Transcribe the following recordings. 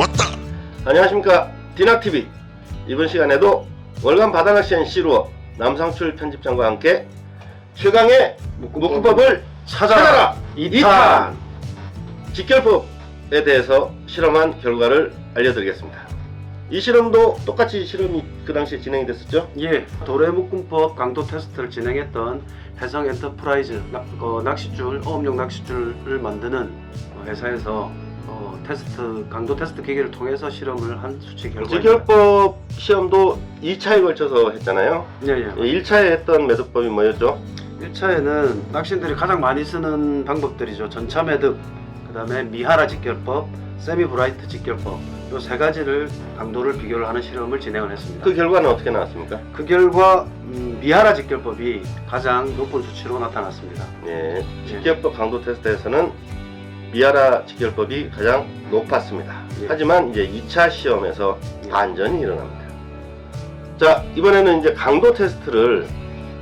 왔다. 안녕하십니까. 디낙TV 이번 시간에도 월간 바다낚시한 시루어 남상출 편집장과 함께 최강의 묶음법을 찾아라. 2탄. 직결법에 대해서 실험한 결과를 알려드리겠습니다. 이 실험도 똑같이 실험이 그 당시에 진행이 됐었죠? 예, 도래묶음법 강도 테스트를 진행했던 해성 엔터프라이즈 낚, 어, 낚싯줄, 어업용 낚싯줄을 만드는 어, 회사에서 어, 테스트 강도 테스트 기계를 통해서 실험을 한 수치 결과입니다. 직결법 시험도 2차에 걸쳐서 했잖아요 예, 예. 1차에 했던 매듭법이 뭐였죠? 1차에는 낚시인들이 가장 많이 쓰는 방법들이죠. 전차 매듭, 그 다음에 미하라 직결법, 세미 브라이트 직결법 이 세 가지를 강도를 비교를 하는 실험을 진행을 했습니다. 그 결과는 어떻게 나왔습니까? 그 결과 음, 미하라 직결법이 가장 높은 수치로 나타났습니다. 예, 직결법 강도 테스트에서는 미아라 직결법이 가장 높았습니다. 예. 하지만 이제 2차 시험에서 예. 반전이 일어납니다. 자, 이번에는 이제 강도 테스트를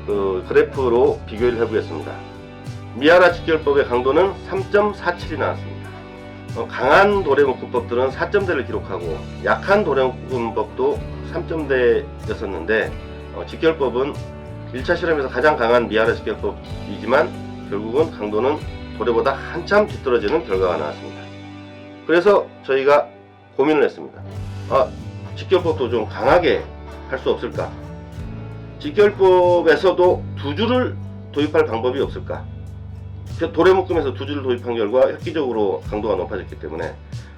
그 그래프로 비교를 해보겠습니다. 미아라 직결법의 강도는 3.47이 나왔습니다. 어, 강한 도래묶음법들은 4점대를 기록하고 약한 도래묶음법도 3점대였었는데 어, 직결법은 1차 실험에서 가장 강한 미아라 직결법이지만 결국은 강도는 도래보다 한참 뒤떨어지는 결과가 나왔습니다. 그래서 저희가 고민을 했습니다. 아, 직결법도 좀 강하게 할 수 없을까? 직결법에서도 두 줄을 도입할 방법이 없을까? 그 도래묶음에서 두 줄을 도입한 결과 획기적으로 강도가 높아졌기 때문에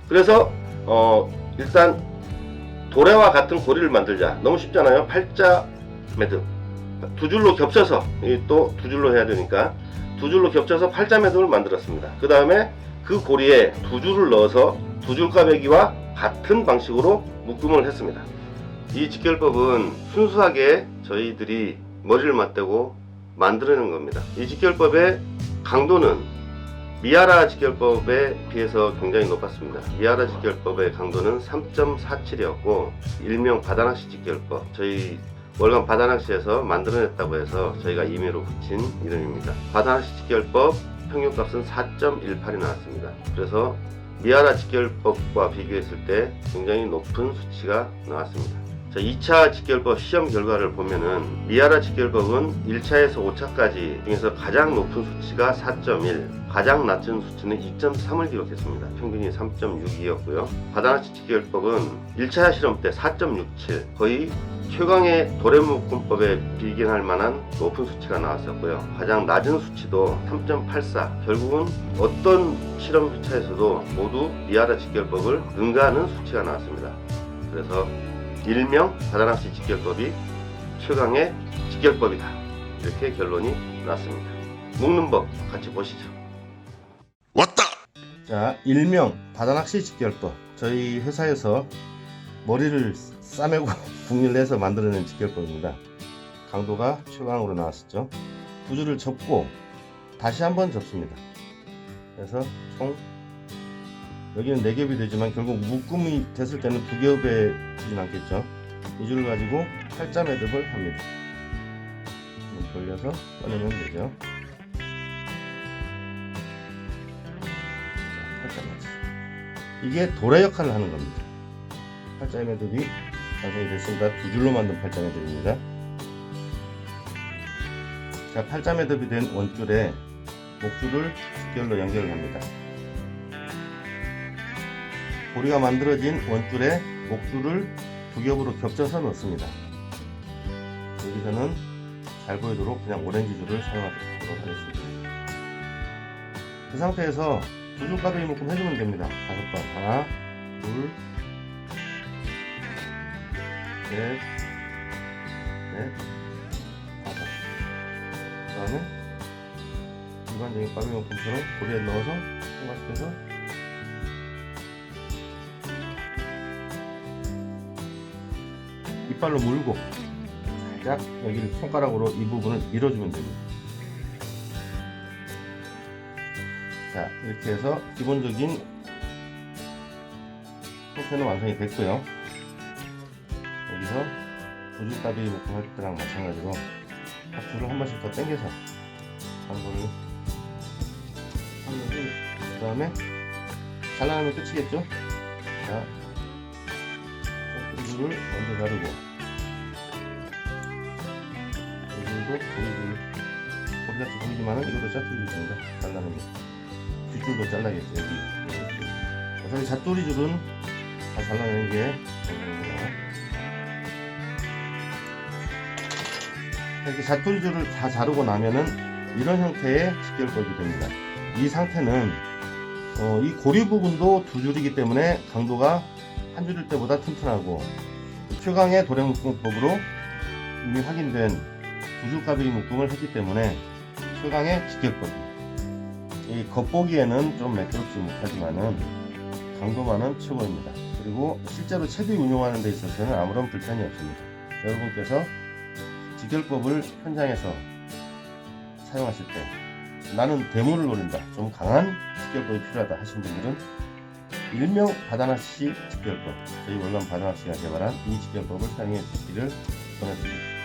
그래서 어, 일단 도래와 같은 고리를 만들자. 너무 쉽잖아요. 팔자 매듭. 두 줄로 겹쳐서 또 두 줄로 해야 되니까 두 줄로 겹쳐서 팔자 매듭을 만들었습니다. 그 다음에 그 고리에 두 줄을 넣어서 두줄 까베기와 같은 방식으로 묶음을 했습니다. 이 직결법은 순수하게 저희들이 머리를 맞대고 만들어낸 겁니다. 이 직결법의 강도는 미아라 직결법에 비해서 굉장히 높았습니다. 미아라 직결법의 강도는 3.47이었고 일명 바다낚시 직결법 저희 월간 바다낚시에서 만들어냈다고 해서 저희가 임의로 붙인 이름입니다. 바다낚시 직결법 평균값은 4.18이 나왔습니다. 그래서 미아라 직결법과 비교했을 때 굉장히 높은 수치가 나왔습니다. 자, 2차 직결법 시험 결과를 보면은 미아라 직결법은 1차에서 5차까지 중에서 가장 높은 수치가 4.1, 가장 낮은 수치는 2.3을 기록했습니다. 평균이 3.62였고요. 바다낚시 직결법은 1차 실험 때 4.67, 거의 최강의 도래묶음법에 비견할 만한 높은 수치가 나왔었고요. 가장 낮은 수치도 3.84. 결국은 어떤 실험 회차에서도 모두 미아라 직결법을 능가하는 수치가 나왔습니다. 그래서 일명 바다낚시 직결법이 최강의 직결법이다. 이렇게 결론이 났습니다. 묶는 법 같이 보시죠. 왔다. 자, 일명 바다낚시 직결법. 저희 회사에서 머리를 싸매고 궁리를 해서 만들어낸 직결법입니다. 강도가 최강으로 나왔었죠. 두 줄을 접고 다시 한번 접습니다. 그래서 총 여기는 네 겹이 되지만 결국 묶음이 됐을 때는 두 겹에 되진 않겠죠. 이 줄을 가지고 팔자 매듭을 합니다. 돌려서 꺼내면 되죠. 자, 팔자 매듭. 이게 도래 역할을 하는 겁니다. 팔자 매듭이 완성이 됐습니다. 두 줄로 만든 팔자 매듭입니다. 자, 팔자 매듭이 된 원줄에 목줄을 직결로 연결을 합니다. 고리가 만들어진 원줄에 목줄을 두 겹으로 겹쳐서 넣습니다. 여기서는 잘 보이도록 그냥 오렌지 줄을 사용하도록 하겠습니다. 그 상태에서 두 줄 가득 묶음 해주면 됩니다. 다섯 번. 하나, 둘, 셋, 넷, 다섯. 그 다음에 일반적인 가위 용품처럼 고리에 넣어서 통과시켜서 이빨로 물고 살짝 여기를 손가락으로 이 부분을 밀어주면 됩니다. 자 이렇게 해서 기본적인 형태는 완성이 됐고요. 여기서 도주가비 묶음 할 때랑 마찬가지로 앞줄을 한 번씩 더 당겨서 광고를 하면 그 다음에 잘라내면 끝이겠죠? 자 줄을 먼저 자르고 이줄도 고리줄 고리같이 보이지만은 이것도 짜투리 줄입니다. 잘라는 거. 뒷줄도 잘라야겠죠 여기. 어차피 잣돌이 줄은 다 잘라내는 게 정상입니다. 이렇게 잣돌이 줄을 다 자르고 나면은 이런 형태의 직결법이 됩니다. 이 상태는 어, 이 고리 부분도 두 줄이기 때문에 강도가 한 줄일 때보다 튼튼하고 최강의 도래묶음법으로 이미 확인된 가비리 묶음을 했기 때문에 최강의 직결법. 이 겉보기에는 좀 매끄럽지 못하지만은 강도만은 최고입니다. 그리고 실제로 채비 운용하는 데 있어서는 아무런 불편이 없습니다. 여러분께서 직결법을 현장에서 사용하실 때 나는 대물을 노린다. 좀 강한 직결법이 필요하다 하신 분들은 일명 바다낚시 직결법 저희 월남 바다낚시가 개발한 이 직결법을 사용해 주시기를 권해드립니다.